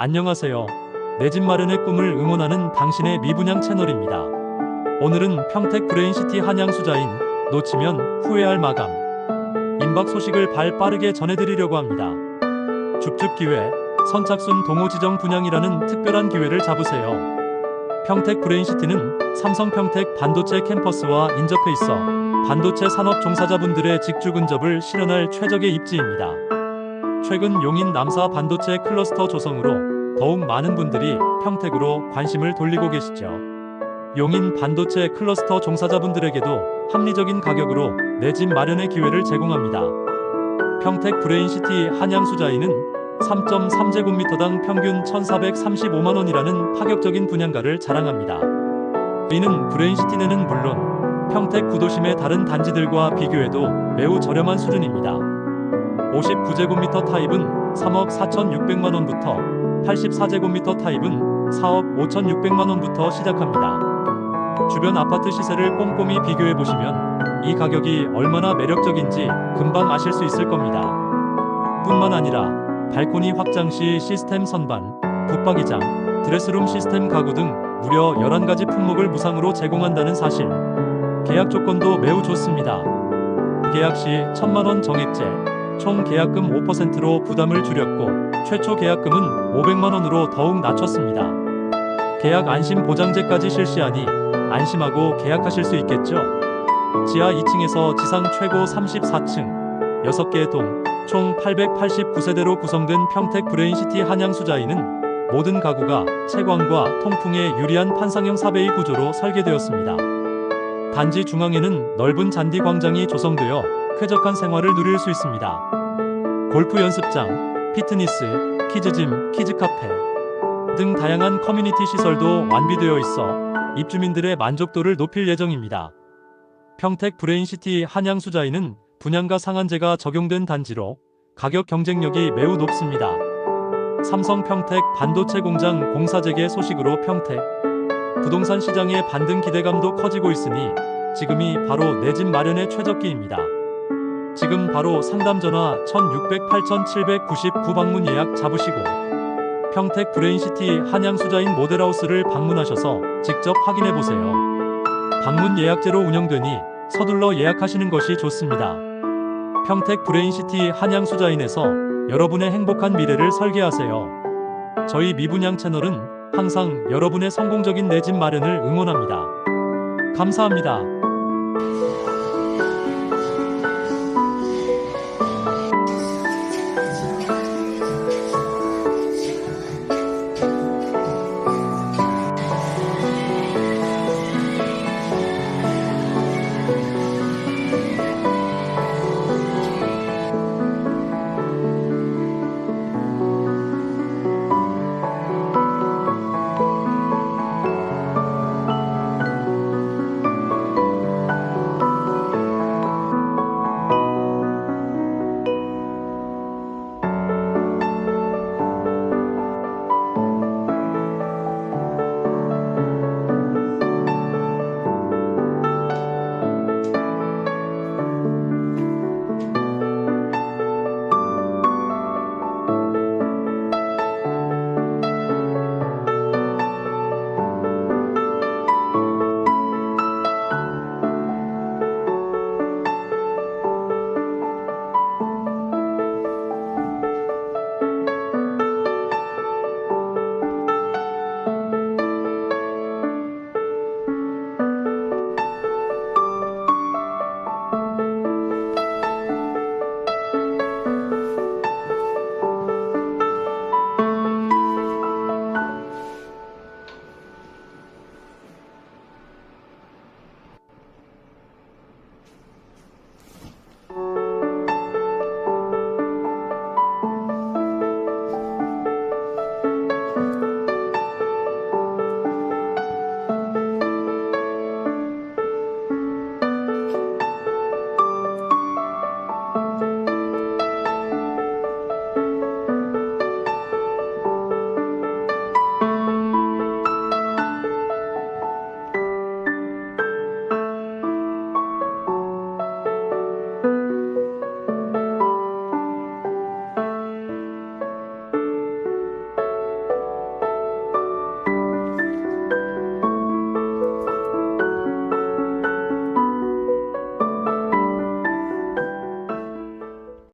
안녕하세요. 내 집 마련의 꿈을 응원하는 당신의 미분양 채널입니다. 오늘은 평택 브레인시티 한양수자인 놓치면 후회할 마감. 임박 소식을 발 빠르게 전해드리려고 합니다. 줍줍 기회, 선착순 동호 지정 분양이라는 특별한 기회를 잡으세요. 평택 브레인시티는 삼성 평택 반도체 캠퍼스와 인접해 있어 반도체 산업 종사자분들의 직주 근접을 실현할 최적의 입지입니다. 최근 용인 남사 반도체 클러스터 조성으로 더욱 많은 분들이 평택으로 관심을 돌리고 계시죠. 용인 반도체 클러스터 종사자분들에게도 합리적인 가격으로 내 집 마련의 기회를 제공합니다. 평택 브레인시티 한양수자인은 3.3제곱미터당 평균 1,435만 원이라는 파격적인 분양가를 자랑합니다. 이는 브레인시티 내는 물론 평택 구도심의 다른 단지들과 비교해도 매우 저렴한 수준입니다. 59제곱미터 타입은 3억 4,600만 원부터 84제곱미터 타입은 4억 5,600만 원부터 시작합니다. 주변 아파트 시세를 꼼꼼히 비교해 보시면 이 가격이 얼마나 매력적인지 금방 아실 수 있을 겁니다. 뿐만 아니라 발코니 확장 시 시스템 선반, 붙박이장, 드레스룸 시스템 가구 등 무려 11가지 품목을 무상으로 제공한다는 사실. 계약 조건도 매우 좋습니다. 계약 시 1천만 원 정액제, 총 계약금 5%로 부담을 줄였고 최초 계약금은 500만 원으로 더욱 낮췄습니다. 계약 안심 보장제까지 실시하니 안심하고 계약하실 수 있겠죠? 지하 2층에서 지상 최고 34층, 6개의 동, 총 889세대로 구성된 평택 브레인시티 한양수자인은 모든 가구가 채광과 통풍에 유리한 판상형 사베이 구조로 설계되었습니다. 단지 중앙에는 넓은 잔디 광장이 조성되어 쾌적한 생활을 누릴 수 있습니다. 골프 연습장, 피트니스, 키즈짐, 키즈카페 등 다양한 커뮤니티 시설도 완비되어 있어 입주민들의 만족도를 높일 예정입니다. 평택 브레인시티 한양수자인은 분양가 상한제가 적용된 단지로 가격 경쟁력이 매우 높습니다. 삼성 평택 반도체 공장 공사 재개 소식으로 평택 부동산 시장의 반등 기대감도 커지고 있으니 지금이 바로 내 집 마련의 최적기입니다. 지금 바로 상담 전화 1608-799 방문 예약 잡으시고 평택 브레인시티 한양수자인 모델하우스를 방문하셔서 직접 확인해 보세요. 방문 예약제로 운영되니 서둘러 예약하시는 것이 좋습니다. 평택 브레인시티 한양수자인에서 여러분의 행복한 미래를 설계하세요. 저희 미분양 채널은 항상 여러분의 성공적인 내 집 마련을 응원합니다. 감사합니다.